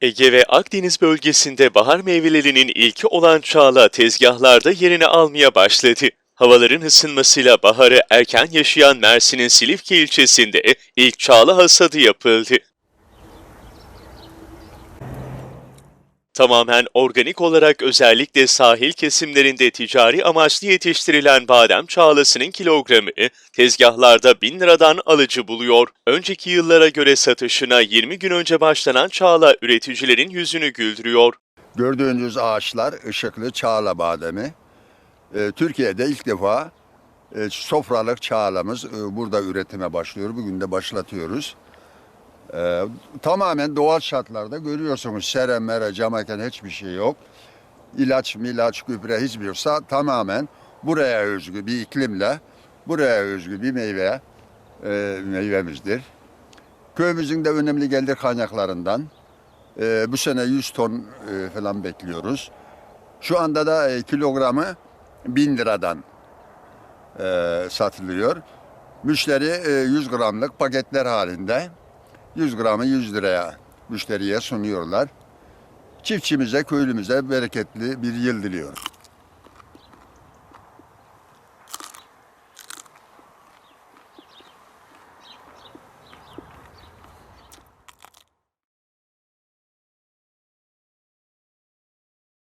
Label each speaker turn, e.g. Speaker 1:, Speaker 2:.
Speaker 1: Ege ve Akdeniz bölgesinde bahar meyvelerinin ilki olan çağla tezgahlarda yerini almaya başladı. Havaların ısınmasıyla baharı erken yaşayan Mersin'in Silifke ilçesinde ilk çağla hasadı yapıldı. Tamamen organik olarak özellikle sahil kesimlerinde ticari amaçlı yetiştirilen badem çağlasının kilogramı tezgahlarda 1000 liradan alıcı buluyor. Önceki yıllara göre satışına 20 gün önce başlanan çağla üreticilerin yüzünü güldürüyor.
Speaker 2: Gördüğünüz ağaçlar ışıklı çağla bademi. Ee, Türkiye'de ilk defa e, sofralık çağlamız e, burada üretime başlıyor. Bugün de başlatıyoruz. Ee, tamamen doğal şartlarda görüyorsunuz. Sere, mere, camaken hiçbir şey yok. İlaç, milaç, gübre hiçbir yoksa tamamen buraya özgü bir iklimle buraya özgü bir meyve e, meyvemizdir. Köyümüzün de önemli gelir kaynaklarından. Ee, bu sene 100 ton e, falan bekliyoruz. Şu anda da e, kilogramı 1000 liradan e, satılıyor. Müşteri e, 100 gramlık paketler halinde 100 gramı 100 liraya müşteriye sunuyorlar. Çiftçimize, köylümüze bereketli bir yıl diliyorum.